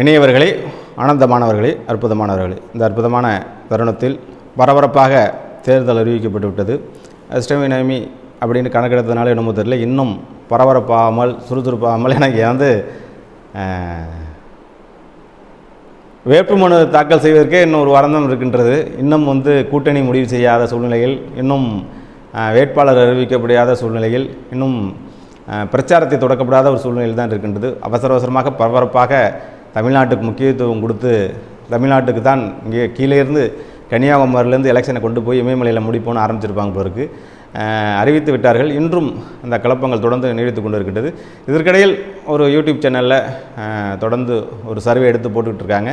இணையவர்களே ஆனந்தமானவர்களே அற்புதமானவர்களே. இந்த அற்புதமான தருணத்தில் பரபரப்பாக தேர்தல் அறிவிக்கப்பட்டு விட்டது அஷ்டமி அப்படின்னு கணக்கெடுத்ததுனால என்னமோ தெரியல. இன்னும் பரபரப்பாகாமல் சுறுசுறுப்பாகாமல் எனக்கு வந்து வேட்புமனு தாக்கல் செய்வதற்கே இன்னும் ஒரு வரந்தம் இருக்கின்றது. இன்னும் வந்து கூட்டணி முடிவு செய்யாத சூழ்நிலையில் இன்னும் வேட்பாளர் அறிவிக்கப்படாத சூழ்நிலையில் இன்னும் பிரச்சாரத்தை தொடக்கப்படாத ஒரு சூழ்நிலையில் தான் இருக்கின்றது. அவசர அவசரமாக பரபரப்பாக தமிழ்நாட்டுக்கு முக்கியத்துவம் கொடுத்து தமிழ்நாட்டுக்கு தான் இங்கே கீழே இருந்து கன்னியாகுமரியிலேருந்து எலெக்ஷனை கொண்டு போய் இமயமலையில் முடிப்போன்னு ஆரம்பிச்சிருப்பாங்க பிறகு அறிவித்து விட்டார்கள். இன்றும் அந்த குழப்பங்கள் தொடர்ந்து நீடித்து கொண்டு இருக்கின்றது இதற்கிடையில் ஒரு யூடியூப் சேனலில் தொடர்ந்து ஒரு சர்வே எடுத்து போட்டுக்கிட்டு இருக்காங்க.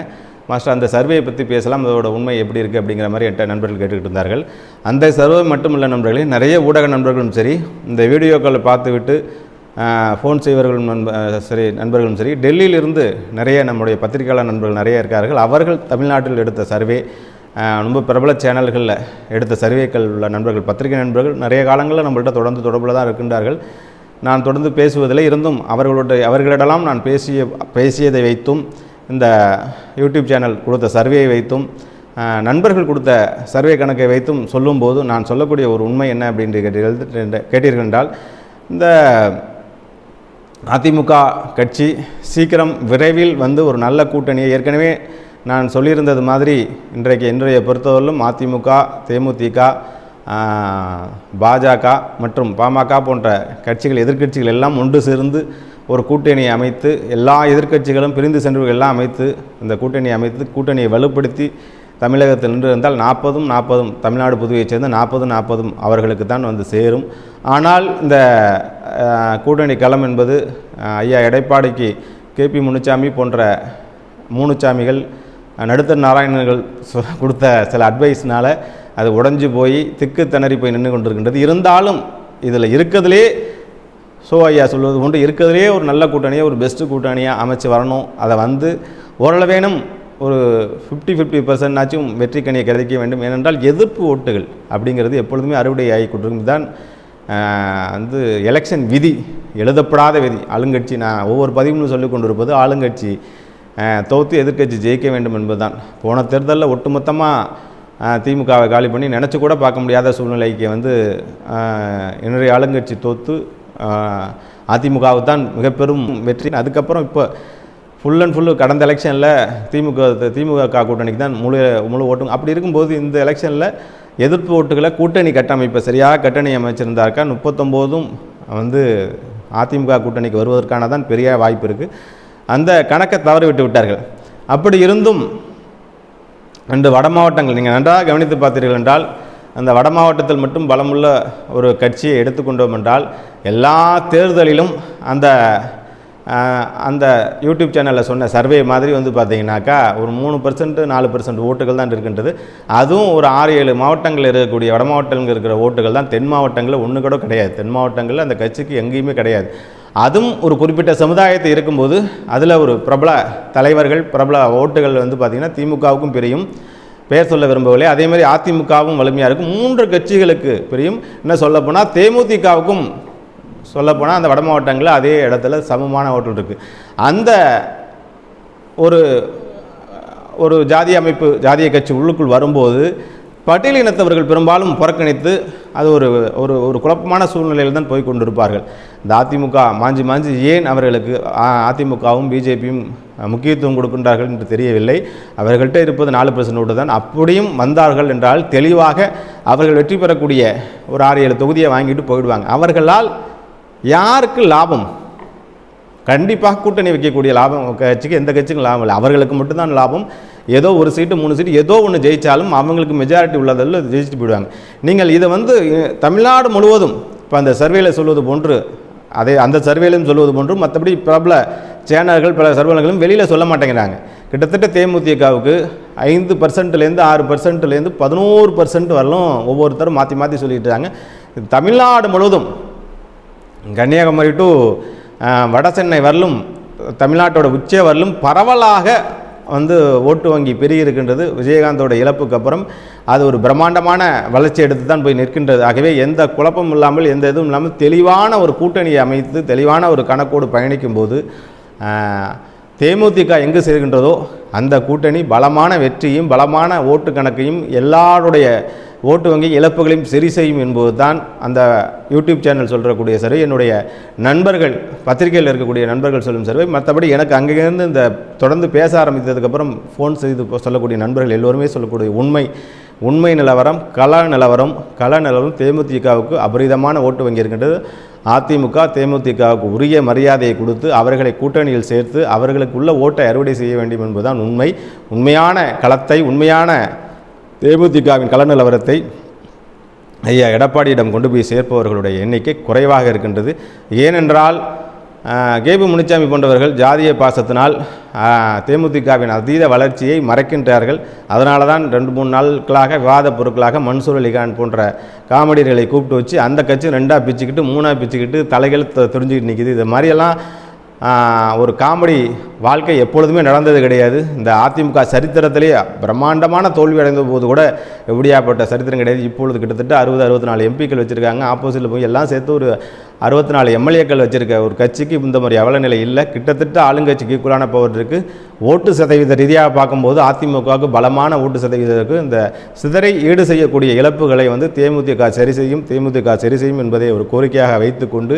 மாஸ்டர் அந்த சர்வேயை பற்றி பேசலாம். அதோட உண்மை எப்படி இருக்குது அப்படிங்கிற மாதிரி என்கிட்ட நண்பர்கள் கேட்டுக்கிட்டு இருந்தார்கள். அந்த சர்வே மட்டும் இல்லை நண்பர்களே நிறைய ஊடக நண்பர்களும் சரி இந்த வீடியோக்களை பார்த்துவிட்டு ஃபோன் செய்வர்களும் நண்ப சரி நண்பர்களும் சரி டெல்லியிலிருந்து நிறைய நம்முடைய பத்திரிகையாளர் நண்பர்கள் நிறைய இருக்கார்கள். அவர்கள் தமிழ்நாட்டில் எடுத்த சர்வே ரொம்ப பிரபல சேனல்களில் எடுத்த சர்வேக்கள் உள்ள நண்பர்கள் பத்திரிகை நண்பர்கள் நிறைய காலங்களில் நம்மள்ட்ட தொடர்ந்து தொடர்பில் தான் இருக்கின்றார்கள். நான் தொடர்ந்து பேசுவதில் இருந்தும் அவர்களுடைய அவர்களிடலாம் நான் பேசிய பேசியதை வைத்தும் இந்த யூடியூப் சேனல் கொடுத்த சர்வேயை வைத்தும் நண்பர்கள் கொடுத்த சர்வே கணக்கை வைத்தும் சொல்லும்போது நான் சொல்லக்கூடிய ஒரு உண்மை என்ன அப்படின்னு கேட்டீர்கள் கேட்டீர்கள் என்றால் இந்த அதிமுக கட்சி சீக்கிரம் விரைவில் வந்து ஒரு நல்ல கூட்டணியை ஏற்கனவே நான் சொல்லியிருந்தது மாதிரி இன்றைக்கு இன்றைய பொறுத்தவரையிலும் அதிமுக தேமுதிக பாஜக மற்றும் பாமக போன்ற கட்சிகள் எதிர்க்கட்சிகள் எல்லாம் ஒன்று சேர்ந்து ஒரு கூட்டணியை அமைத்து எல்லா எதிர்க்கட்சிகளும் பிரிந்து சென்றவர்கள் எல்லாம் அமைத்து இந்த கூட்டணியை அமைத்து கூட்டணியை வலுப்படுத்தி தமிழகத்தில் நின்று இருந்தால் நாற்பதும் நாற்பதும் தமிழ்நாடு புதுவையைச் சேர்ந்த நாற்பதும் நாற்பதும் அவர்களுக்கு தான் வந்து சேரும். ஆனால் இந்த கூட்டணி களம் என்பது ஐயா எடைப்பாடிக்கு கேபி முனுசாமி போன்ற மூணுச்சாமிகள் நடுத்தர் நாராயணர்கள் கொடுத்த சில அட்வைஸ்னால் அது உடைஞ்சு போய் திக்கு திணறி போய் நின்று கொண்டிருக்கின்றது. இருந்தாலும் இதில் இருக்கிறதுலே ஸோ ஐயா சொல்வது போன்று இருக்கிறதுலே ஒரு நல்ல கூட்டணியாக ஒரு பெஸ்ட்டு கூட்டணியாக அமைச்சு வரணும். அதை வந்து ஓரளவேனும் ஒரு ஃபிஃப்டி ஃபிஃப்டி பர்சன்டாச்சும் வெற்றி கிடைக்க வேண்டும். ஏனென்றால் எதிர்ப்பு ஓட்டுகள் அப்படிங்கிறது எப்பொழுதுமே அறுவடை ஆகி கொண்டிருக்கும். தான் வந்து எலெக்ஷன் விதி எழுதப்படாத விதி. ஆளுங்கட்சி நான் ஒவ்வொரு பதிவுன்னு சொல்லி கொண்டிருப்பது ஆளுங்கட்சி தோற்று தோத்து எதிர்க்கட்சி ஜெயிக்க வேண்டும் என்பதுதான். போன தேர்தலில் ஒட்டுமொத்தமாக திமுகவை காலி பண்ணி நினச்சி கூட பார்க்க முடியாத சூழ்நிலைக்கு வந்து இன்றைய ஆளுங்கட்சி தோத்து அதிமுகவு தான் மிக பெரும் வெற்றி. அதுக்கப்புறம் இப்போ ஃபுல் அண்ட் ஃபுல்லு கடந்த எலெக்ஷனில் திமுக திமுக கூட்டணிக்கு தான் முழு முழு ஓட்டும் அப்படி இருக்கும்போது இந்த எலெக்ஷனில் எதிர்ப்பு ஓட்டுகளை கூட்டணி கட்டமைப்பை சரியாக கட்டணி அமைச்சிருந்தாக்கா முப்பத்தொம்போதும் வந்து அதிமுக கூட்டணிக்கு வருவதற்கான தான் பெரிய வாய்ப்பு இருக்குது அந்த கணக்கை தவறு விட்டு விட்டார்கள். அப்படி இருந்தும் ரெண்டு வட மாவட்டங்கள் நீங்கள் நன்றாக கவனித்து பார்த்தீர்கள் என்றால் அந்த வட மாவட்டத்தில் மட்டும் பலமுள்ள ஒரு கட்சியை எடுத்துக்கொண்டோம் என்றால் எல்லா தேர்தலிலும் அந்த அந்த யூடியூப் சேனலில் சொன்ன சர்வே மாதிரி வந்து பார்த்தீங்கன்னாக்கா ஒரு மூணு பர்சன்ட் நாலு பர்சன்ட் ஓட்டுகள் தான் இருக்கின்றது. அதுவும் ஒரு ஆறு ஏழு மாவட்டங்களில் இருக்கக்கூடிய வட மாவட்டங்கள் இருக்கிற ஓட்டுகள் தான் தென் மாவட்டங்களில் ஒன்று கூட கிடையாது. தென் மாவட்டங்களில் அந்த கட்சிக்கு எங்கேயுமே கிடையாது. அதுவும் ஒரு குறிப்பிட்ட சமுதாயத்தை இருக்கும்போது அதில் ஒரு பிரபல தலைவர்கள் பிரபல ஓட்டுகள் வந்து பார்த்திங்கன்னா திமுகவுக்கும் பிரியும். பெயர் சொல்ல விரும்பவில்லை. அதே மாதிரி அதிமுகவும் வலிமையாக இருக்கும். மூன்று கட்சிகளுக்கு பிரியும். என்ன சொல்லப்போனால் தேமுதிகவுக்கும் சொல்லப்போனால் அந்த வட மாவட்டங்களில் அதே இடத்துல சமமான ஹோட்டல் இருக்குது அந்த ஒரு ஒரு ஜாதி அமைப்பு ஜாதிய கட்சி உள்ளுக்குள் வரும்போது பட்டியல் இனத்தவர்கள் பெரும்பாலும் புறக்கணித்து அது ஒரு ஒரு ஒரு குழப்பமான சூழ்நிலையில் தான் போய் கொண்டிருப்பார்கள். இந்த அதிமுக மாஞ்சி மாஞ்சி ஏன் அவர்களுக்கு அதிமுகவும் பிஜேபியும் முக்கியத்துவம் கொடுக்கின்றார்கள் என்று தெரியவில்லை. அவர்கள்ட்ட இருப்பது நாலு பர்சன்ட் ஓட்டு தான். அப்படியும் வந்தார்கள் என்றால் தெளிவாக அவர்கள் வெற்றி பெறக்கூடிய ஒரு ஆறு ஏழு தொகுதியை வாங்கிட்டு போயிடுவாங்க. அவர்களால் யாருக்கு லாபம்? கண்டிப்பாக கூட்டணி வைக்கக்கூடிய லாபம் கட்சிக்கு எந்த கட்சிக்கும் லாபம் இல்லை. அவர்களுக்கு மட்டும்தான் லாபம். ஏதோ ஒரு சீட்டு மூணு சீட்டு ஏதோ ஒன்று ஜெயித்தாலும் அவங்களுக்கு மெஜாரிட்டி உள்ளதில் ஜெயிச்சுட்டு போயிடுவாங்க. நீங்கள் இதை வந்து தமிழ்நாடு முழுவதும் இப்போ அந்த சர்வேல சொல்வது போன்று அதே அந்த சர்வேலையும் சொல்வது போன்று மற்றபடி பிரபல சேனல்கள் பல சர்வேலங்களும் வெளியில் சொல்ல மாட்டேங்கிறாங்க. கிட்டத்தட்ட தேமுதிகவுக்கு ஐந்து பர்சன்ட்லேருந்து ஆறு பர்சன்ட்லேருந்து பதினோரு பர்சன்ட் வரலும் ஒவ்வொருத்தரும் மாற்றி மாற்றி சொல்லிட்டு இருக்காங்க. தமிழ்நாடு முழுவதும் கன்னியாகுமரி டு வடசென்னை வட சென்னை வரலும் தமிழ்நாட்டோட உச்சே வரலும் பரவலாக வந்து ஓட்டு வங்கி பெருகி இருக்கின்றது விஜயகாந்தோட இழப்புக்கு அப்புறம் அது ஒரு பிரம்மாண்டமான வளர்ச்சி எடுத்து தான் போய் நிற்கின்றது. ஆகவே எந்த குழப்பமும் இல்லாமல் எந்த இதுவும் இல்லாமல் தெளிவான ஒரு கூட்டணியை அமைத்து தெளிவான ஒரு கணக்கோடு பயணிக்கும் போது தேமுதிக எங்கு செல்கின்றதோ அந்த கூட்டணி பலமான வெற்றியும் பலமான ஓட்டு கணக்கையும் எல்லாருடைய ஓட்டு வங்கி இழப்புகளையும் சரி செய்யும் என்பது தான் அந்த யூடியூப் சேனல் சொல்கிறக்கூடிய சரி என்னுடைய நண்பர்கள் பத்திரிகையில் இருக்கக்கூடிய நண்பர்கள் சொல்லும் சர்வே. மற்றபடி எனக்கு அங்கேருந்து இந்த தொடர்ந்து பேச ஆரம்பித்ததுக்கப்புறம் ஃபோன் செய்து சொல்லக்கூடிய நண்பர்கள் எல்லோருமே சொல்லக்கூடிய உண்மை. உண்மை நிலவரம் கள நிலவரம் கள நிலவரம் தேமுதிகவுக்கு அபரிதமான ஓட்டு வங்கி இருக்கின்றது அதிமுக தேமுதிகவுக்கு உரிய மரியாதையை கொடுத்து அவர்களை கூட்டணியில் சேர்த்து அவர்களுக்குள்ள ஓட்டை அறுவடை செய்ய வேண்டும் என்பதுதான் உண்மை. உண்மையான களத்தை உண்மையான தேமுதிகவின் கள நிலவரத்தை ஐயா எடப்பாடியிடம் கொண்டு போய் சேர்ப்பவர்களுடைய எண்ணிக்கை குறைவாக இருக்கின்றது. ஏனென்றால் கேபு முனிச்சாமி போன்றவர்கள் ஜாதிய பாசத்தினால் தேமுதிகவின் அதீத வளர்ச்சியை மறைக்கின்றார்கள். அதனால தான் ரெண்டு மூணு நாட்களாக விவாத பொருட்களாக மன்சூர் அலிகான் போன்ற காமெடியர்களை கூப்பிட்டு வச்சு அந்த கட்சி ரெண்டாக பிச்சுக்கிட்டு மூணாக பிச்சுக்கிட்டு தலைகள் தெரிஞ்சுக்கிட்டு நிற்கிது இது மாதிரியெல்லாம் ஒரு காமெடி வாழ்க்கை எப்பொழுதுமே நடந்தது கிடையாது. இந்த அதிமுக சரித்திரத்திலே பிரம்மாண்டமான தோல்வி அடைந்த போது கூட எப்படியாப்பட்ட சரித்திரம் கிடையாது. இப்பொழுது கிட்டத்தட்ட அறுபது அறுபத்தி நாலு எம்பிக்கள் வச்சுருக்காங்க. ஆப்போசிட்டில் போய் எல்லாம் சேர்த்து ஒரு அறுபத்தி நாலு எம்எல்ஏக்கள் வச்சுருக்க ஒரு கட்சிக்கு இந்த மாதிரி அவல நிலை இல்லை. கிட்டத்தட்ட ஆளுங்கட்சிக்கு ஈக்குவலான பவர் இருக்குது ஓட்டு சதவீத ரீதியாக பார்க்கும்போது அதிமுகவுக்கு பலமான ஓட்டு சதவீதம் இருக்குது இந்த சிதறை ஈடு செய்யக்கூடிய இழப்புகளை வந்து தேமுதிக சரி செய்யும் தேமுதிக சரி செய்யும் என்பதை ஒரு கோரிக்கையாக வைத்துக்கொண்டு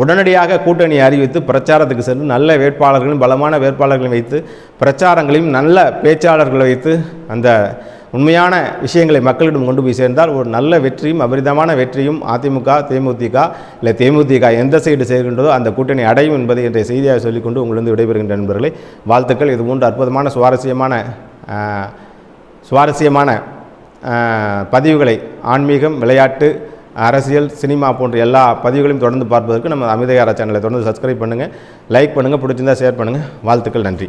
உடனடியாக கூட்டணி அறிவித்து பிரச்சாரத்துக்கு சென்று நல்ல வேட்பாளர்களும் பலமான வேட்பாளர்களையும் வைத்து பிரச்சாரங்களையும் நல்ல பேச்சாளர்களை வைத்து அந்த உண்மையான விஷயங்களை மக்களிடம் கொண்டு போய் சேர்ந்தால் ஒரு நல்ல வெற்றியும் அபரிதமான வெற்றியும் அதிமுக தேமுதிக இல்லை தேமுதிக எந்த சைடு சேர்கின்றதோ அந்த கூட்டணி அடையும் என்பதை இன்றைய செய்தியாக சொல்லிக்கொண்டு உங்களிருந்து விடைபெறுகின்ற நண்பர்களை. வாழ்த்துக்கள். இது மூன்று அற்புதமான சுவாரஸ்யமான சுவாரஸ்யமான பதிவுகளை ஆன்மீகம் விளையாட்டு அரசியல் சினிமா போன்ற எல்லா பதிவுகளையும் தொடர்ந்து பார்ப்பதற்கு நம்ம அமிதகாரா சேனலை தொடர்ந்து சப்ஸ்கிரைப் பண்ணுங்கள் லைக் பண்ணுங்கள் பிடிச்சிருந்தா ஷேர் பண்ணுங்கள் வாழ்த்துக்கள். நன்றி.